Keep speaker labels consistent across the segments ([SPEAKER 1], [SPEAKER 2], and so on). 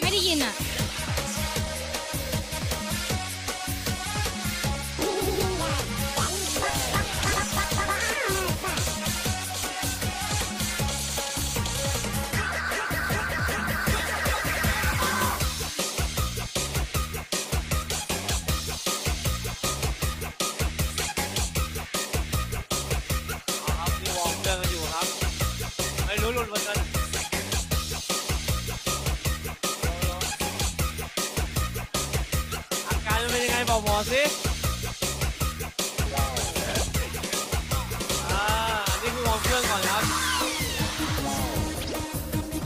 [SPEAKER 1] ไม่ได้ยินอะ
[SPEAKER 2] ครับนี่วอร์มเครื่องกันอยู่ครับ ไม่รู้หลุดหมือนกัน อกหมอสิอ่านี่คือวอร์มเครื่องก่อนครับ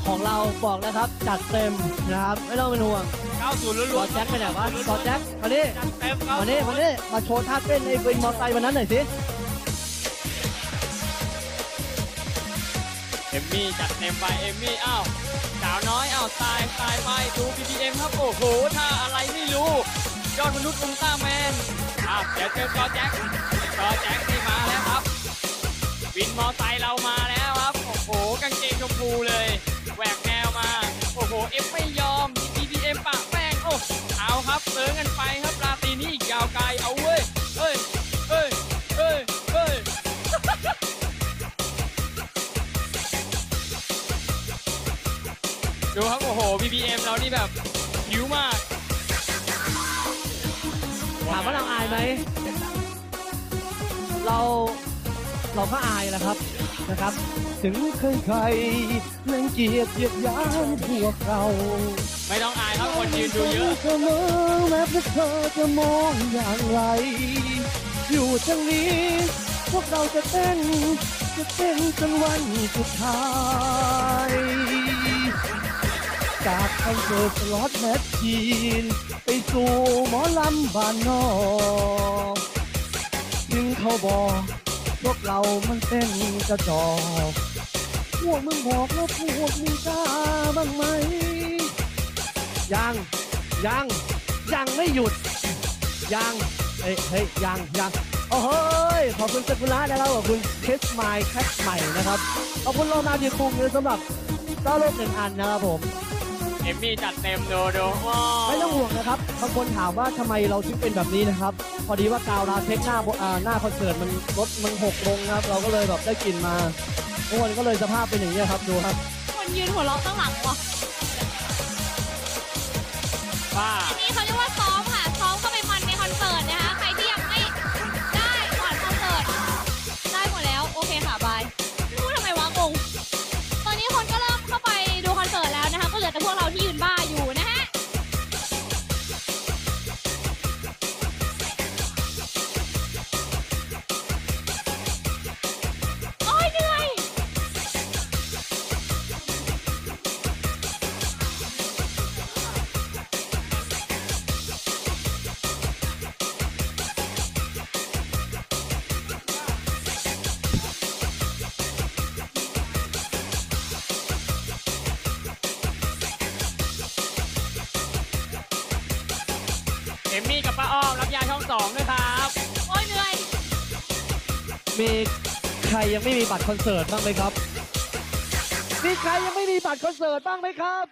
[SPEAKER 3] ของเราบอกแล้วครับ จัดเต็มนะครับ ไม่ต้องเป็นห่วง
[SPEAKER 2] 90ล้
[SPEAKER 3] บอ
[SPEAKER 2] ว
[SPEAKER 3] ส
[SPEAKER 2] นๆ
[SPEAKER 3] แจ็คไปไหนวะบอสแจ็คมาดิ
[SPEAKER 2] จัดเต็มครับ
[SPEAKER 3] มาดิมาดิมาโชว์ท่าเต้นไอ้วินมอเตอร์ไซค์วันนั้นหน่อยสิ
[SPEAKER 2] เอมมี่จัดเต็มไปเอมมี่อ้าวสาวน้อยอ้าวตายตายไปดู BBM ครับโอ้โหท่าอะไรไม่รู้ ยอดมนุษย์อุลตร้าแมนอ้าวเดี๋ยวเจอจอแจ็คจอแจ็คนี่มาแล้วครับวินมอไซค์เรามาแล้วครับ โอ้โหกางเกงชมพูเลยแหวกแนวมา โอ้โหเอฟไม่ยอม BBM ปะแป้งโอ้เอาครับเติงกันไปครับราตรีนี้อีกยาวไกลเอาเว้ยเฮ้ยเฮ้ยเฮ้ยเฮ้ยดูครับโอ้โห BBM เรานี่แบบหิวมากา
[SPEAKER 3] มว่าเราอายไหม เราเราก็อายแหละครับนะครับ ถึงใครๆรังเกียจเหยียดหยามพวกเรา
[SPEAKER 2] ไม่ต้องอายครับคนยืนดูเยอะ
[SPEAKER 3] เสมอแม้พวกเธอจะมองอย่างไร อยู่ทางนี้ พวกเราจะเต้น จะเต้นจนวันสุดท้ายจากคอนเสิร์ตสล็อตแมชชีน ไปสู่หมอลำบ้านนอกถึงเขาบอกพวกเรามันเต้นกระจอกพวกมึงบอกแล้วพวกมึงกล้าบ้างไหม ยัง ยัง ยังไม่หยุด ยังเฮ้ยเฮ้ยยังยังโอ้เฮ้ยขอบคุณสกุละนะครับขอบคุณเคสไมล์แคทใหม่นะครับ ขอบคุณโลมาดีคุงเลยสำหรับเต้าโลกหนึ่งอันนะครับผม
[SPEAKER 2] อมมี่จัดเต็มดูดูว้า
[SPEAKER 3] ไม่ต้องห่วงนะครับบางคนถามว่าทำไมเราถึงเป็นแบบนี้นะครับ พอดีว่ากาวลาเทคหน้าบอ่าหน้าคอนเสิร์ตมันรถมันหกลงนะครับ เราก็เลยแบบได้กลิ่นมาทุกคนก็เลยสภาพเป็นอย่างนี้ยครับดูครับ
[SPEAKER 1] คนยืนหัวเราะข้างหลังว่ะ
[SPEAKER 2] ป้า
[SPEAKER 1] อันนี้เขาเรียกว่าซ้อ
[SPEAKER 2] เอมมี่กับป้าอ้อมรับยาช่องสองด้วยครับ
[SPEAKER 1] โอ้ยเหนื่อย
[SPEAKER 3] มีใครยังไม่มีบัตรคอนเสิร์ตบ้างไหมครับ มีใครยังไม่มีบัตรคอนเสิร์ตบ้างไหมครับ